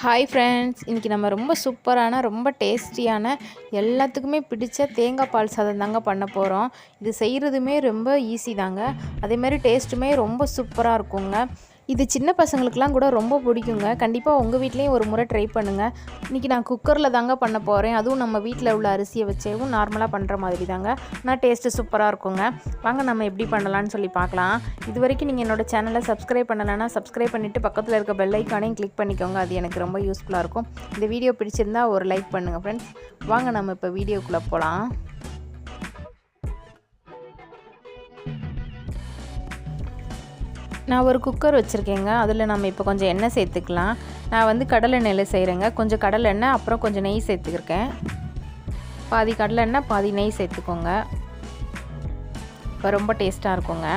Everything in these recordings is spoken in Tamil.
ஹாய் ஃப்ரெண்ட்ஸ் இன்றைக்கி நம்ம ரொம்ப சூப்பரான ரொம்ப டேஸ்டியான எல்லாத்துக்குமே பிடிச்ச தேங்காய் பால் சாதம் தாங்க பண்ண போகிறோம் இது செய்கிறதுமே ரொம்ப ஈஸி தாங்க. அதேமாதிரி டேஸ்ட்டுமே ரொம்ப சூப்பராக இருக்குங்க. இது சின்ன பசங்களுக்குலாம் கூட ரொம்ப பிடிக்குங்க. கண்டிப்பாக உங்கள் வீட்லேயும் ஒரு முறை ட்ரை பண்ணுங்கள் இன்றைக்கி நான் குக்கரில் தாங்க பண்ண போகிறேன் அதுவும் நம்ம வீட்டில் உள்ள அரிசியை வச்சேவும் நார்மலாக பண்ணுற மாதிரி தாங்க. ஆனால் டேஸ்ட்டு சூப்பராக இருக்குங்க. வாங்க நம்ம எப்படி பண்ணலான்னு சொல்லி பார்க்கலாம். இது வரைக்கும் நீங்கள் என்னோடய சேனலை சப்ஸ்கிரைப் பண்ணலைன்னா சப்ஸ்கிரைப் பண்ணிவிட்டு பக்கத்தில் இருக்க பெல் ஐக்கானையும் கிளிக் பண்ணிக்கோங்க. அது எனக்கு ரொம்ப யூஸ்ஃபுல்லாக இருக்கும். இந்த வீடியோ பிடிச்சிருந்தா ஒரு லைக் பண்ணுங்கள் ஃப்ரெண்ட்ஸ் வாங்க நம்ம இப்போ வீடியோக்குள்ளே போகலாம் நான் ஒரு குக்கர் வச்சுருக்கேங்க. அதில் நம்ம இப்போ கொஞ்சம் எண்ணெய் சேர்த்துக்கலாம். நான் வந்து கடலெண்ணெயில் செய்கிறேங்க கொஞ்சம் கடலெண்ணெய் அப்புறம் கொஞ்சம் நெய் சேர்த்துக்கிருக்கேன். பாதி கடலெண்ணெய் பாதி நெய் சேர்த்துக்கோங்க. இப்போ ரொம்ப டேஸ்ட்டாக இருக்குங்க.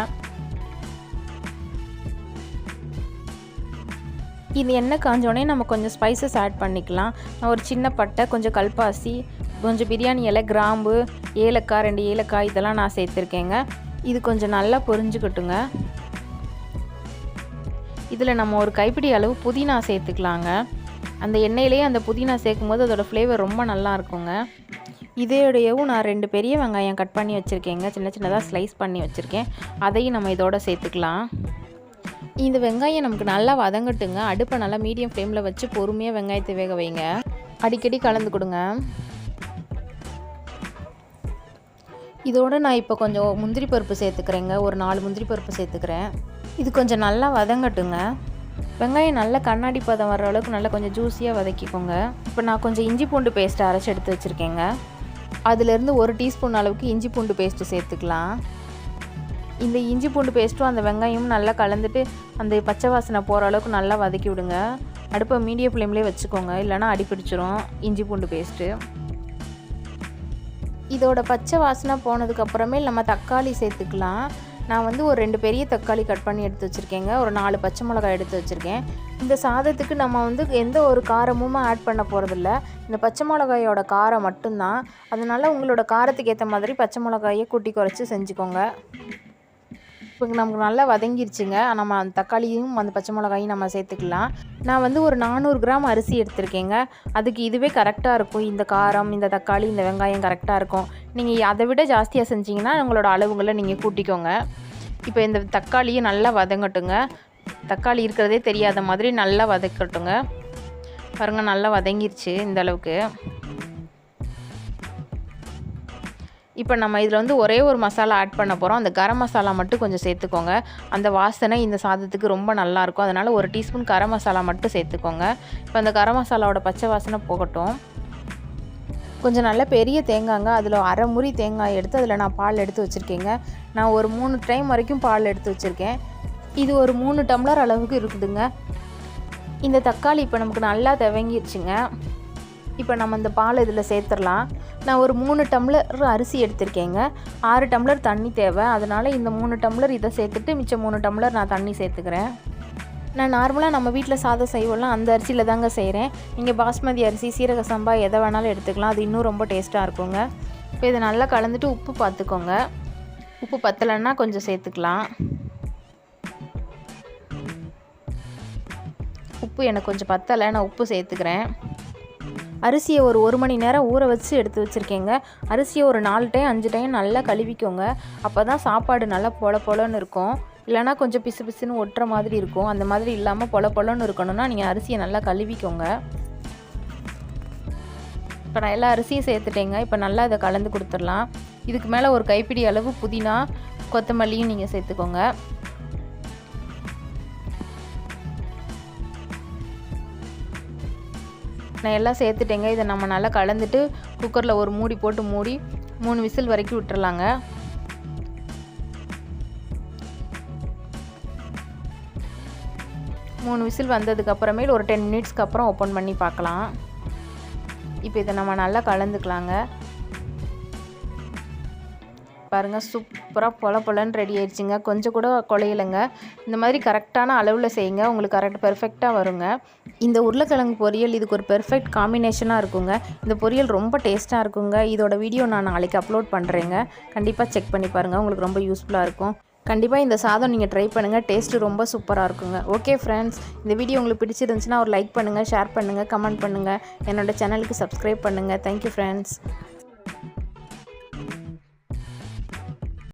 இது எண்ணெய் காஞ்சோடனே நம்ம கொஞ்சம் ஸ்பைசஸ் ஆட் பண்ணிக்கலாம். நான் ஒரு சின்ன பட்டை கொஞ்சம் கல்பாசி கொஞ்சம் பிரியாணி இலை கிராம்பு ஏலக்காய் ரெண்டு ஏலக்காய் இதெல்லாம் நான் சேர்த்துருக்கேங்க. இது கொஞ்சம் நல்லா பொரிஞ்சுக்கிட்டுங்க. இதில் நம்ம ஒரு கைப்பிடி அளவு புதினா சேர்த்துக்கலாங்க. அந்த எண்ணெயிலேயே அந்த புதினா சேர்க்கும் போது அதோடய ஃப்ளேவர் ரொம்ப நல்லா இருக்குங்க. இதோடையவும் நான் ரெண்டு பெரிய வெங்காயம் கட் பண்ணி வச்சுருக்கேங்க. சின்ன சின்னதாக ஸ்லைஸ் பண்ணி வச்சுருக்கேன். அதையும் நம்ம இதோட சேர்த்துக்கலாம். இந்த வெங்காயம் நமக்கு நல்லா வதங்கட்டுங்க. அடுப்பை நல்லா மீடியம் ஃப்ளேமில் வச்சு பொறுமையாக வெங்காயத்தை வேக வைங்க. அடிக்கடி கலந்து கொடுங்க. இதோடு நான் இப்போ கொஞ்சம் முந்திரி பருப்பு சேர்த்துக்கிறேங்க. ஒரு நாலு முந்திரி பருப்பு சேர்த்துக்கிறேன். இது கொஞ்சம் நல்லா வதங்கட்டுங்க. வெங்காயம் நல்லா கண்ணாடி பதம் வர அளவுக்கு நல்லா கொஞ்சம் ஜூஸியாக வதக்கிக்கோங்க. இப்போ நான் கொஞ்சம் இஞ்சி பூண்டு பேஸ்ட் அரைச்சி எடுத்து வச்சுருக்கேங்க. அதுலேருந்து ஒரு டீஸ்பூன் அளவுக்கு இஞ்சி பூண்டு பேஸ்ட்டு சேர்த்துக்கலாம். இந்த இஞ்சி பூண்டு பேஸ்ட்டும் அந்த வெங்காயமும் நல்லா கலந்துட்டு அந்த பச்சை வாசனை போகிற அளவுக்கு நல்லா வதக்கி விடுங்க. அடுப்பை மீடியம் ஃப்ளேம்லேயே வச்சுக்கோங்க. இல்லைனா அடிப்பிடிச்சிரும் இஞ்சி பூண்டு பேஸ்ட்டு இதோட பச்சை வாசனை போனதுக்கப்புறமே நம்ம தக்காளி சேர்த்துக்கலாம். நான் வந்து ஒரு ரெண்டு பெரிய தக்காளி கட் பண்ணி எடுத்து வச்சுருக்கேங்க. ஒரு நாலு பச்சை மிளகாய் எடுத்து வச்சுருக்கேன். இந்த சாதத்துக்கு நம்ம வந்து எந்த ஒரு காரமும் ஆட் பண்ண போகிறதில்ல இந்த பச்சை மிளகாயோட காரம் மட்டும்தான். அதனால் உங்களோட காரத்துக்கு ஏற்ற மாதிரி பச்சை மிளகாயை கூட்டி குறைச்சி செஞ்சுக்கோங்க. இப்போ நமக்கு நல்லா வதங்கிருச்சுங்க. நம்ம அந்த தக்காளியும் அந்த பச்சை மிளகாயும் நம்ம சேர்த்துக்கலாம். நான் வந்து ஒரு நானூறு கிராம் அரிசி எடுத்திருக்கேங்க. அதுக்கு இதுவே கரெக்டாக இருக்கும். இந்த காரம் இந்த தக்காளி இந்த வெங்காயம் கரெக்டாக இருக்கும். நீங்கள் அதை விட ஜாஸ்தியாக செஞ்சிங்கன்னா உங்களோட அளவுங்களை நீங்கள் கூட்டிக்கோங்க. இப்போ இந்த தக்காளியும் நல்லா வதங்கட்டுங்க. தக்காளி இருக்கிறதே தெரியாத மாதிரி நல்லா வதக்கட்டுங்க. பாருங்கள் நல்லா வதங்கிருச்சு இந்த அளவுக்கு. இப்போ நம்ம இதில் வந்து ஒரே ஒரு மசாலா ஆட் பண்ண போகிறோம் அந்த கரம் மசாலா மட்டும் கொஞ்சம் சேர்த்துக்கோங்க. அந்த வாசனை இந்த சாதத்துக்கு ரொம்ப நல்லாயிருக்கும். அதனால் ஒரு டீஸ்பூன் கரம் மசாலா மட்டும் சேர்த்துக்கோங்க. இப்போ அந்த கரம் மசாலாவோட பச்சை வாசனை போகட்டும். கொஞ்சம் நல்ல பெரிய தேங்காங்க. அதில் அரை முறி தேங்காய் எடுத்து அதில் நான் பால் எடுத்து வச்சுருக்கேங்க. நான் ஒரு மூணு டைம் வரைக்கும் பால் எடுத்து வச்சுருக்கேன். இது ஒரு மூணு டம்ளர் அளவுக்கு இருக்குதுங்க. இந்த தக்காளி இப்போ நமக்கு நல்லா தவங்கிடுச்சுங்க இப்போ நம்ம இந்த பால் இதில் சேர்த்துடலாம். நான் ஒரு மூணு டம்ளர் அரிசி எடுத்திருக்கேங்க. ஆறு டம்ளர் தண்ணி தேவை. அதனால் இந்த மூணு டம்ளர் இதை சேர்த்துட்டு மிச்சம் மூணு டம்ளர் நான் தண்ணி சேர்த்துக்கிறேன். நான் நார்மலாக நம்ம வீட்டில் சாதம் செய்வோம்லாம் அந்த அரிசியில் தாங்க செய்கிறேன் நீங்கள் பாஸ்மதி அரிசி சீரக சம்பா எதை வேணாலும் எடுத்துக்கலாம். அது இன்னும் ரொம்ப டேஸ்ட்டாக இருக்குங்க. இப்போ இதை நல்லா கலந்துட்டு உப்பு பார்த்துக்கோங்க. உப்பு பத்தலைன்னா கொஞ்சம் சேர்த்துக்கலாம். உப்பு எனக்கு கொஞ்சம் பத்தலை நான் உப்பு சேர்த்துக்கிறேன். அரிசியை ஒரு ஒரு மணி நேரம் ஊற வச்சு எடுத்து வச்சுருக்கேங்க. அரிசியை ஒரு நாலு டைம் அஞ்சு டைம் நல்லா கழுவிக்கோங்க. அப்போ தான் சாப்பாடு நல்லா பொல பொலன்னு இருக்கும். இல்லைனா கொஞ்சம் பிசு பிசுன்னு ஒட்டுற மாதிரி இருக்கும். அந்த மாதிரி இல்லாமல் பொல பொலன்னு இருக்கணும்னா நீங்கள் அரிசியை நல்லா கழுவிக்கோங்க. இப்போ நான் எல்லா அரிசியும் சேர்த்துட்டேங்க. இப்போ நல்லா இதை கலந்து கொடுத்துடலாம். இதுக்கு மேலே ஒரு கைப்பிடி அளவு புதினா கொத்தமல்லியும் நீங்கள் சேர்த்துக்கோங்க. நான் எல்லாம் சேர்த்துட்டேங்க. இதை நம்ம நல்லா கலந்துட்டு குக்கரில் ஒரு மூடி போட்டு மூடி மூணு விசில் வரைக்கும் விட்டுறலாங்க. மூணு விசில் வந்ததுக்கப்புறமேல் ஒரு டென் மினிட்ஸ்க்கு அப்புறம் ஓப்பன் பண்ணி பார்க்கலாம். இப்போ இதை நம்ம நல்லா கலந்துக்கலாங்க. பாருங்கள் சூப்பராக பொல பொலன்னு ரெடி ஆயிடுச்சுங்க. கொஞ்சம் கூட குலையிலங்க. இந்த மாதிரி கரெக்டான அளவில் செய்யுங்க. உங்களுக்கு கரெக்ட் பெர்ஃபெக்டாக வருங்க. இந்த உருளைக்கிழங்கு பொரியல் இதுக்கு ஒரு பெர்ஃபெக்ட் காம்பினேஷனாக இருக்குங்க. இந்த பொரியல் ரொம்ப டேஸ்ட்டாக இருக்குங்க. இதோட வீடியோ நான் நாளைக்கு அப்லோட் பண்ணுறேங்க கண்டிப்பாக செக் பண்ணி பாருங்கள் உங்களுக்கு ரொம்ப யூஸ்ஃபுல்லாக இருக்கும். கண்டிப்பாக இந்த சாதம் நீங்கள் ட்ரை பண்ணுங்கள் டேஸ்ட்டு ரொம்ப சூப்பராக இருக்குங்க. ஓகே ஃப்ரெண்ட்ஸ் இந்த வீடியோ உங்களுக்கு பிடிச்சிருந்துச்சுன்னா ஒரு லைக் பண்ணுங்கள் ஷேர் பண்ணுங்கள் கமெண்ட் பண்ணுங்கள் என்னோட சேனலுக்கு சப்ஸ்கிரைப் பண்ணுங்கள் தேங்க்யூ ஃப்ரெண்ட்ஸ்